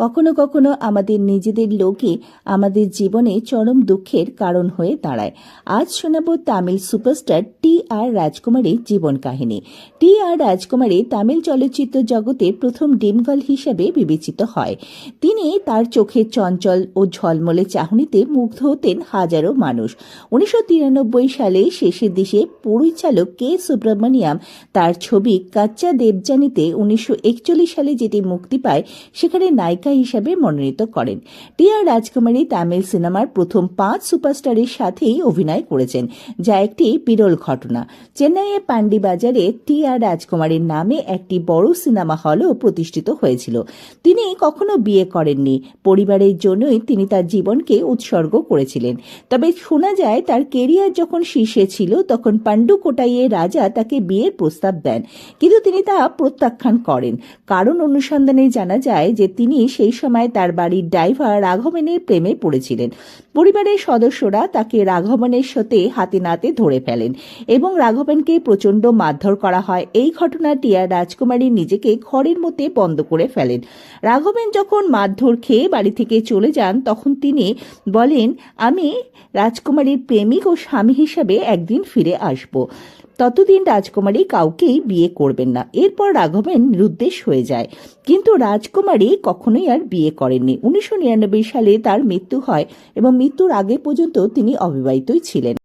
কখনো কখনো আমাদের নিজেদের লোকই আমাদের জীবনে চরম দুঃখের কারণ হয়ে দাঁড়ায়। আজ শোনাব তামিল সুপারস্টার টি আর রাজকুমারীর জীবন কাহিনী। টি আর রাজকুমারী তামিল চলচ্চিত্র জগতে প্রথম ডিমগার্ল হিসেবে বিবেচিত হয়। তিনি তার চোখের চঞ্চল ও ঝলমলে চাহনিতে মুগ্ধ হতেন হাজারো মানুষ। উনিশশো তিরানব্বই সালে শেষের দিকে পরিচালক কে সুব্রমণিয়াম তার ছবি কাচ্চা দেবজানিতে উনিশশো একচল্লিশ সালে যেটি মুক্তি পায়, সেখানে নায়িকা হিসাবে মনোনীত করেন। টিআর রাজকুমারী তামিল সিনেমার প্রথম পাঁচ সুপারস্টারের সাথেই অভিনয় করেছেন, যা একটি বিরল ঘটনা। চেন্নাইয়ের পান্ডি বাজারে টি আর রাজকুমারীর নামে একটি বড় সিনেমা হলও প্রতিষ্ঠিত হয়েছিল। তিনি কখনো বিয়ে করেননি। পরিবারের জন্যই তিনি তার জীবনকে উৎসর্গ করেছিলেন। তবে শোনা যায়, তার কেরিয়ার যখন শীর্ষে ছিল, তখন পাণ্ডু কোটাইয়ের রাজা তাকে বিয়ের প্রস্তাব দেন। কিন্তু তিনি তা প্রত্যাখ্যান করেন। কারণ অনুসন্ধানে জানা যায় যে তিনি সেই সময় তার বাড়ির ড্রাইভার রাঘবনের প্রেমে পড়েছিলেন। পরিবারের সদস্যরা তাকে রাঘবনের সাথে হাতে নাতে ধরে ফেলেন এবং রাঘবনকে প্রচণ্ড মারধর করা হয়। এই ঘটনা টিয়ার রাজকুমারী নিজেকে ঘরের মধ্যে বন্ধ করে ফেলেন। রাঘবেন যখন মারধর খেয়ে বাড়ি থেকে চলে যান, তখন তিনি বলেন, আমি রাজকুমারীর প্রেমিক ও স্বামী হিসাবে একদিন ফিরে আসব। ততদিন রাজকুমারী কাউকেই বিয়ে করবেন না। এরপর রাঘবেন নিরুদ্দেশ হয়ে যায়। কিন্তু রাজকুমারী কখনোই আর বিয়ে করেননি। উনিশশো নিরানব্বই সালে তার মৃত্যু হয় এবং মৃত্যুর আগে পর্যন্ত তিনি অবিবাহিতই ছিলেন।